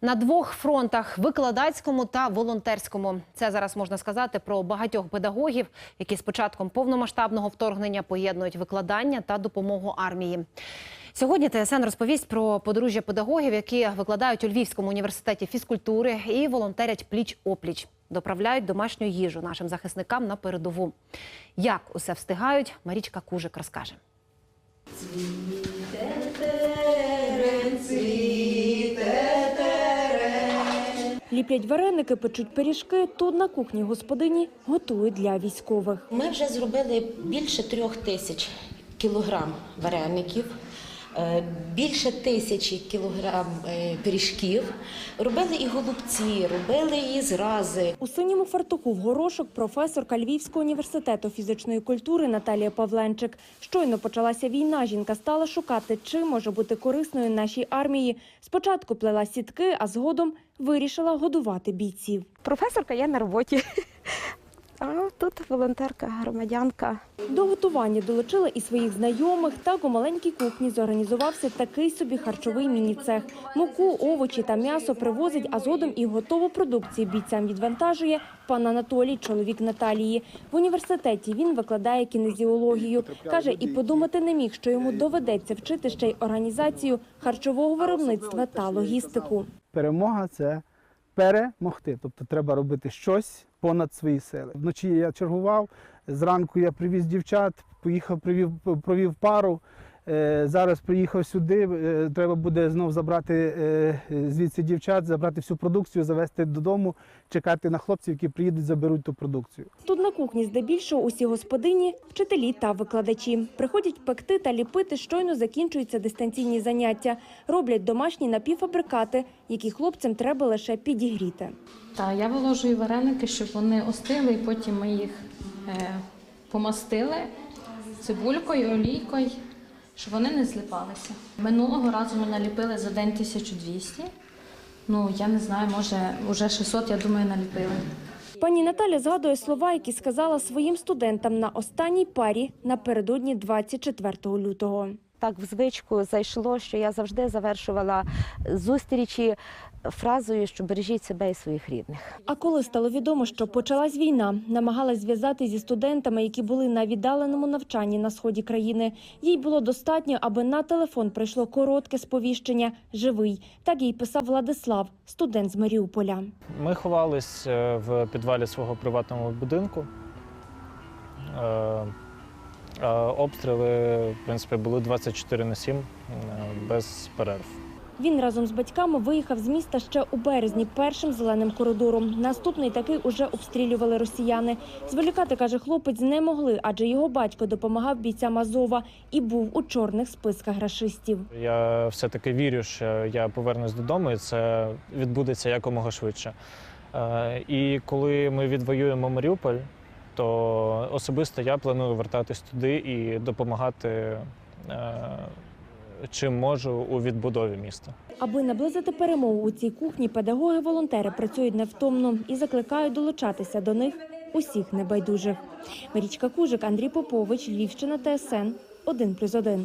На двох фронтах викладацькому та волонтерському. Це зараз можна сказати про багатьох педагогів, які з початком повномасштабного вторгнення поєднують викладання та допомогу армії. Сьогодні ТСН розповість про подружжя педагогів, які викладають у Львівському університеті фізкультури і волонтерять пліч опліч, доправляють домашню їжу нашим захисникам на передову. Як усе встигають, Марічка Кужик розкаже. Ліплять вареники, печуть пиріжки. Тут на кухні господині готують для військових. Ми вже зробили більше трьох тисяч кілограм вареників, більше тисячі кілограм е, пиріжків. Робили і голубці, робили і зрази. У синьому фартуху в горошок професорка Львівського університету фізичної культури Наталія Павленчик. Щойно почалася війна. Жінка стала шукати, чим може бути корисною нашій армії. Спочатку плела сітки, а згодом вирішила годувати бійців. Професорка я на роботі. А тут волонтерка, громадянка. До готування долучили і своїх знайомих. Так у маленькій кухні зорганізувався такий собі харчовий міні-цех. Муку, овочі та м'ясо привозить, а згодом і готову продукцію бійцям відвантажує пан Анатолій, чоловік Наталії. В університеті він викладає кінезіологію. Каже, і подумати не міг, що йому доведеться вчити ще й організацію харчового виробництва та логістику. перемога це перемогти. Тобто треба робити щось понад свої сили. Вночі я чергував, зранку я привіз дівчат, поїхав, привів, провів пару. Е, Зараз приїхав сюди. е, Треба буде знов забрати е, звідси дівчат, забрати всю продукцію, завести додому, чекати на хлопців, які приїдуть, заберуть ту продукцію. Тут на кухні здебільшого усі господині, вчителі та викладачі. Приходять пекти та ліпити, щойно закінчуються дистанційні заняття. Роблять домашні напівфабрикати, які хлопцям треба лише підігріти. Та я виложую вареники, щоб вони остили, і потім ми їх е, помастили цибулькою, олійкою, щоб вони не злипалися. Минулого разу ми наліпили за день 1200. Ну, я не знаю, може, вже 600, я думаю, наліпили. Пані Наталя згадує слова, які сказала своїм студентам на останній парі напередодні 24 лютого. Так в звичку зайшло, що я завжди завершувала зустрічі фразою, що бережіть себе і своїх рідних. А коли стало відомо, що почалась війна, намагалась зв'язати зі студентами, які були на віддаленому навчанні на сході країни. Їй було достатньо, аби на телефон прийшло коротке сповіщення «Живий». Так їй писав Владислав, студент з Маріуполя. Ми ховались е, в підвалі свого приватного будинку. Е, Обстріли, в принципі, були 24 на 7 е, без перерв. Він разом з батьками виїхав з міста ще у березні першим зеленим коридором. Наступний такий уже обстрілювали росіяни. Зволікати, каже хлопець, не могли, адже його батько допомагав бійцям Азова і був у чорних списках рашистів. Я все-таки вірю, що я повернусь додому, і це відбудеться якомога швидше. Е, І коли ми відвоюємо Маріуполь, то особисто я планую вертатись туди і допомагати е, чим можу у відбудові міста. Аби наблизити перемогу у цій кухні, педагоги-волонтери працюють невтомно і закликають долучатися до них усіх небайдужих. Марічка Кужик, Андрій Попович, Львівщина, ТСН 1+,1.